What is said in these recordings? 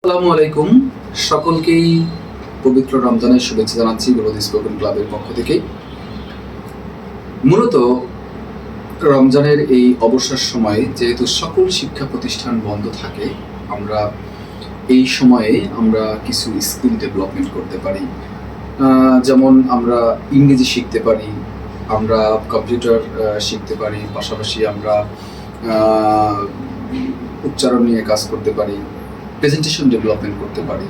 আসসালামু আলাইকুম। সকলকেই পবিত্র রমজানের শুভেচ্ছা জানাচ্ছি বিরোধী স্পোকেন ক্লাবের পক্ষ থেকে। মূলত রমজানের এই অবসর সময়ে যেহেতু সকল শিক্ষা প্রতিষ্ঠান বন্ধ থাকে, আমরা এই সময়ে আমরা কিছু স্কিল ডেভেলপমেন্ট করতে পারি। যেমন আমরা ইংরেজি শিখতে পারি, আমরা কম্পিউটার শিখতে পারি, পাশাপাশি আমরা উচ্চারণ নিয়ে কাজ করতে পারি। প্রেজেন্টেশন ডেভেলপমেন্ট করতে পারি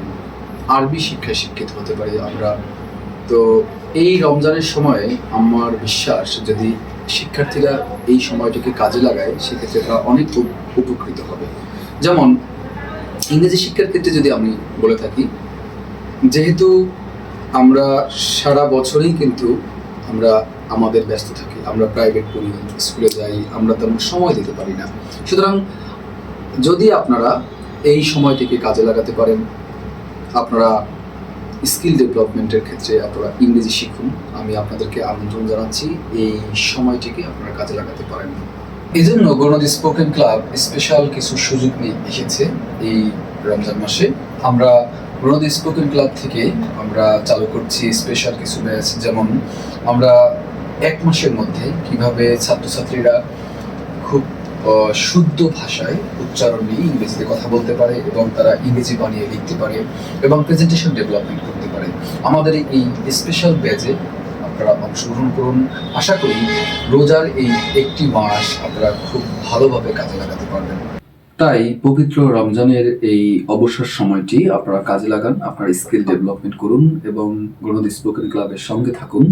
আরবি শিক্ষায় শিক্ষিত হতে পারি আমরা। তো এই রমজানের সময়ে আমার বিশ্বাস যদি শিক্ষার্থীরা এই সময়টিকে কাজে লাগায়, সেক্ষেত্রে তারা অনেক উপকৃত হবে। যেমন, ইংরেজি শিক্ষার ক্ষেত্রে যদি আমি বলে থাকি, যেহেতু আমরা সারা বছরই কিন্তু আমরা আমাদের ব্যস্ত থাকি, আমরা প্রাইভেট পড়ি স্কুলে যাই, আমরা তেমন সময় দিতে পারি না। সুতরাং যদি আপনারা এই সময়টিকে কাজে লাগাতে পারেন। আপনারা স্কিল ডেভেলপমেন্টের ক্ষেত্রে আপনারা ইংরেজি শিখুন। আমি আপনাদেরকে আমন্ত্রণ জানাচ্ছি। এই সময়টিকে আপনারা কাজে লাগাতে পারেন। এই জন্য গণদি স্পোকেন ক্লাব স্পেশাল কিছু সুযোগ নিয়ে এসেছে এই রমজান মাসে। আমরা গণদি স্পোকেন ক্লাব থেকে আমরা চালু করছি স্পেশাল কিছু ব্যাচ যেমন আমরা এক মাসের মধ্যে কীভাবে ছাত্রছাত্রীরা খুব শুদ্ধ ভাষায় উচ্চারণ নিয়ে ইংরেজিতে কথা বলতে পারে এবং তারা ইংরেজি বানিয়ে লিখতে পারে এবং প্রেজেন্টেশন ডেভেলপমেন্ট করতে পারে। আমাদের এই স্পেশাল ব্যাচে আপনারা অংশগ্রহণ করুন। আশা করি রোজার এই একটি মাস আপনারা খুব ভালোভাবে কাজে লাগাতে পারবেন। তাই পবিত্র রমজানের এই অবসর সময়টি আপনারা কাজে লাগান, আপনার স্কিল ডেভেলপমেন্ট করুন এবং গণদ স্পোকেন ক্লাবের সঙ্গে থাকুন।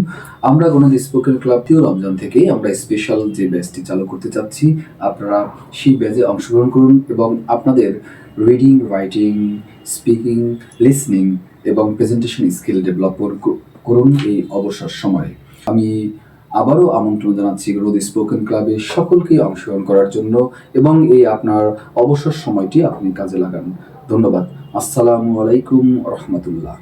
আমরা গণদ স্পোকেন ক্লাবটিও রমজান থেকে আমরা স্পেশাল যে ব্যাচটি চালু করতে চাচ্ছি, আপনারা সেই ব্যাচে অংশগ্রহণ করুন এবং আপনাদের রিডিং রাইটিং স্পিকিং লিসনিং এবং প্রেজেন্টেশন স্কিল ডেভেলপ করুন এই অবসর সময়ে। আমি আবারও আমন্ত্রণ জানাচ্ছি রোদ স্পোকেন ক্লাবে সকলকে অংশগ্রহণ করার জন্য এবং এই আপনার অবসর সময়টি আপনি কাজে লাগান। ধন্যবাদ। আসসালামু আলাইকুম রহমতুল্লাহ।